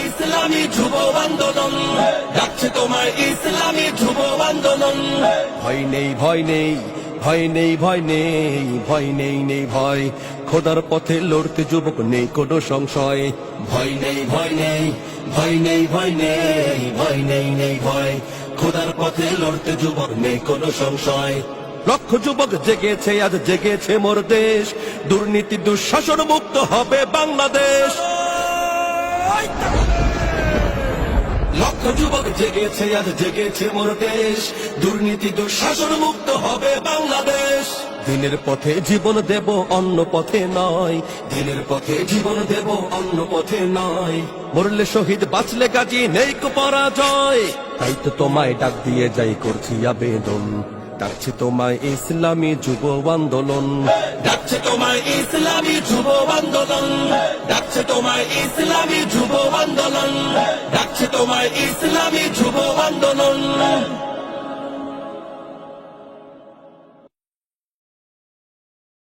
ইসলামী ডাকছে তোমার ইসলামী ভয় নেই ভয় নেই ভয় নেই ভয় নেই ভয় নেই নেই ভয় খোদার পথে লড়তে যুবক নেই কোনো সংশয় ভয় নেই ভয় নেই ভয় নেই ভয় নেই ভয় নেই নেই ভয় খোদার পথে লড়তে যুবক নেই কোনো সংশয় লক্ষ যুবক জেগেছে আজ জেগেছে মোর দেশ দুর্নীতি দুঃশাসন মুক্ত হবে বাংলাদেশ লক্ষ যুবক জেগেছে, আজ জেগেছে মোর দেশ। দুর্নীতি দুঃশাসন মুক্ত হবে বাংলাদেশ। দিনের পথে জীবন দেব অন্য পথে নয়। দিনের পথে জীবন দেব অন্য পথে নয়। মরলে শহীদ, বাঁচলে গাজী, নেই পরাজয়। তাই তো তোমায় ডাক দিয়ে যাই করছি আবেদন। ডাকছি তোমায় ইসলামী যুব আন্দোলন। ডাকছে তোমায় ইসলামী যুব আন্দোলন। ডাকছে তোমায় ইসলামী যুব আন্দোলন। ডাকছে তোমায় ইসলামী যুব আন্দোলন।